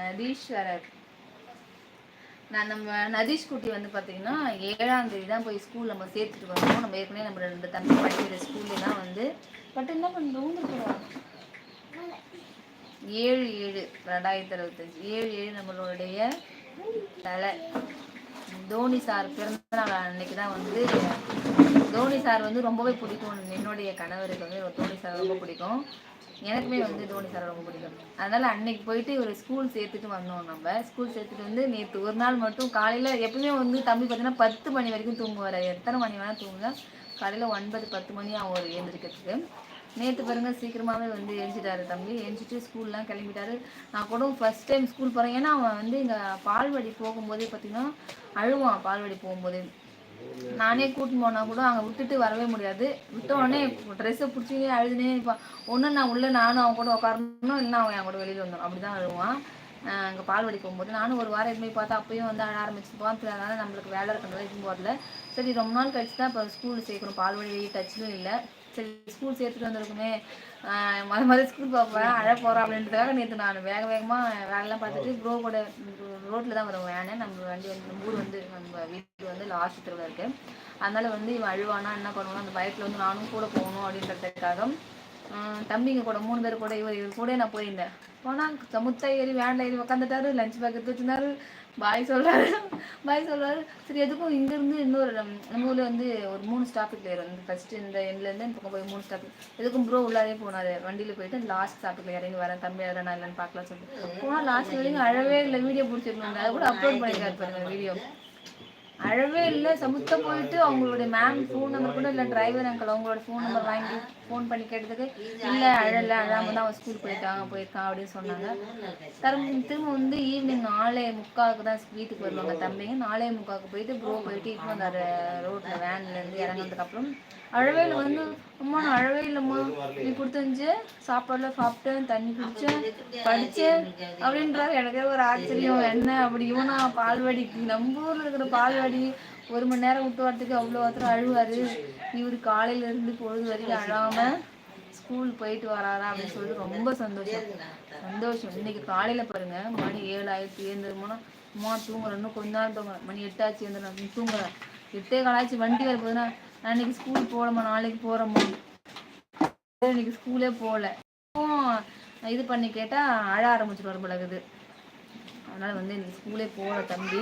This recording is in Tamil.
நதீஸ்வரர் நான் நம்ம நதீஷ் குட்டி வந்து பார்த்தீங்கன்னா ஏழாம் தேதி தான் போய் ஸ்கூல் நம்ம சேர்த்துட்டு வந்தோம். நம்ம ஏற்கனவே நம்ம ரெண்டு தம்பி படிக்கிற ஸ்கூல்ல தான் வந்து. பட் என்ன பண்ணுறோம் ஏழு ஏழு ரெண்டாயிரத்தி அறுபத்தஞ்சு. ஏழு ஏழு நம்மளுடைய தலை. தோனி சார் பிறந்த நாள் அன்னைக்கு தான் வந்து தோனி சார் வந்து ரொம்பவே பிடிக்கும். என்னுடைய கணவருக்கு வந்து தோனி சார் ரொம்ப பிடிக்கும். எனக்குமே வந்து தோனி சார் ரொம்ப பிடிக்கும். அதனால அன்னைக்கு போயிட்டு ஒரு ஸ்கூல் சேர்த்துட்டு வந்தோம் நம்ம. ஸ்கூல் சேர்த்துட்டு வந்து நேற்று ஒரு நாள் மட்டும் காலையில் எப்பவுமே வந்து தம்பி பார்த்தீங்கன்னா பத்து மணி வரைக்கும் தூங்குவார். எத்தனை மணி வேணால் தூங்குங்க காலையில் ஒன்பது பத்து மணி ஆகும் ஒரு எழுந்திரிக்கிறதுக்கு. நேற்று பாருங்க சீக்கிரமாகவே வந்து எழுந்துட்டாரு தம்பி. எழுஞ்சிட்டு ஸ்கூல்லாம் கிளம்பிட்டாரு. நான் கூட ஃபர்ஸ்ட் டைம் ஸ்கூல் போகிறேன் ஏன்னா அவன் வந்து இங்கே பால்வாடி போகும்போதே பார்த்தீங்கன்னா அழுவான் பால்வாடி போகும்போது. நானே கூட்டின்னு போனால் கூட அங்கே விட்டுட்டு வரவே முடியாது. விட்ட உடனே ட்ரெஸ்ஸை பிடிச்சினே அழுதுனே இருப்பான் ஒன்று நான் உள்ளே நானும் அவன் கூட உட்காரணும் இல்லைன்னா அவன் என் கூட வெளியில் வந்துடும் அப்படி தான் அழுவான் அங்கே பால்வாடி போகும்போது நானும் ஒரு வாரம் எதுவுமே பார்த்தா அப்பயும் வந்து அழ ஆரம்பிச்சுப்பான் சரி அதனால நம்மளுக்கு வேலை இருக்கிறதால எதுவும் போகல சரி ரொம்ப நாள் கழிச்சு தான் இப்போ ஸ்கூல் சேர்க்கணும். பால்வாடி டச்சிலும் இல்லை. சரி ஸ்கூல் சேர்த்துட்டு வந்திருக்குமே. ஆஹ் மொத மொதல் ஸ்கூல் பார்ப்பேன் அழ போகிறோம் அப்படின்றதுக்காக நேற்று நான் வேக வேகமாக வேலைலாம் பார்த்துட்டு ப்ரோ கூட ரோட்டில் தான் வரும் வேனு நம்ம வண்டி வந்து நம்ம ஊர் வந்து நம்ம வீட்டு வந்து லாஸ்ட் தெருவில் இருக்கு. அதனால வந்து இவன் அழுவானா என்ன பண்ணுவானா அந்த பயத்தில் வந்து நானும் கூட போகணும் அப்படின்றதுக்காக. தம்பிங்க கூட மூணு பேர் கூட இவர் இவர் கூட நான் போயிருந்தேன். போனால் சமுத்தா ஏறி வேனில் ஏறி உட்காந்துட்டாரு லஞ்ச் பேக் வச்சிருந்தாரு. பாய் சொல்றாரு. பாய் சொல்றாரு. சரி எதுக்கும் இங்கேருந்து இன்னொரு நம்ம ஊர்ல வந்து ஒரு மூணு ஸ்டாப்புக்கு ஏறும் வந்து ஃபர்ஸ்ட் இந்த எண்ட்லேருந்து இந்த பக்கம் போய் மூணு ஸ்டாப் எதுக்கும் ப்ரோ உள்ளாரே போனாரு. வண்டியில் போயிட்டு லாஸ்ட் ஸ்டாப்புக்கு இறங்கி வரேன். தம்பி நான் இல்லைன்னு பார்க்கலாம் சொல்லிட்டு. போனால் லாஸ்ட் வரைக்கும் அழவே இல்லை. வீடியோ பிடிச்சிருந்தோம் அதை கூட அப்லோட் பண்ணிருக்காரு பாருங்க வீடியோ அழவே இல்லை. சமுத்த போயிட்டு அவங்களுடைய மேம் ஃபோன் நம்பர் கூட இல்லை. டிரைவர் அங்கிள் அவங்களோட ஃபோன் நம்பர் வாங்கி ஃபோன் பண்ணி கேட்டதுக்கு இல்லை அழல. அழாம தான் அவன் ஸ்கூல் போயிட்டாங்க போயிருக்கான் அப்படின்னு சொன்னாங்க. திரும்ப திரும்ப வந்து ஈவினிங் நாலே முக்காவுக்கு தான் வீட்டுக்கு வருவாங்க தம்பிங்க நாலே முக்காவுக்கு போயிட்டு ப்ரோ போயிட்டு இப்போ வந்தார் ரோட்டில் வேன்லேருந்து இறங்கினதுக்கப்புறம் அழவே வந்து அம்மா நான் அழவே இல்லைம்மா. நீ கொடுத்தஞ்சு சாப்பாடுலாம் சாப்பிட்டேன் தண்ணி குடிச்சேன் படித்தேன் அப்படின்றாரு. எனக்கே ஒரு ஆச்சரியம். என்ன அப்படி இவனா பால்வாடிக்கு நம்ம ஊரில் இருக்கிற பால்வாடி ஒரு மணி நேரம் விட்டு வரதுக்கு அவ்வளோ ஒருத்தர் அழுவாரு. இவர் காலையிலேருந்து பொழுது வரைக்கும் அழாமல் ஸ்கூல் போயிட்டு வராரா அப்படின்னு சொல்லிட்டு ரொம்ப சந்தோஷம். சந்தோஷம். இன்னைக்கு காலையில் பாருங்க மணி ஏழு ஆயிரத்தி எழுந்திருமோனா அம்மா தூங்குறேன். இன்னும் கொஞ்ச நேரம் தூங்குறேன் மணி எட்டாச்சு எழுந்துறேன் தூங்குறேன். எட்டே காலாச்சு வண்டி வர போதுன்னா நான் இன்னைக்கு ஸ்கூல் போகலம்மா நாளைக்கு போகிறோம்மா இன்னைக்கு ஸ்கூலே போகல இது பண்ணி கேட்டால் அழ ஆரம்பிச்சிட்டு வரும் பழகுது அதனால் வந்து இன்னைக்கு ஸ்கூலே போகல தம்பி.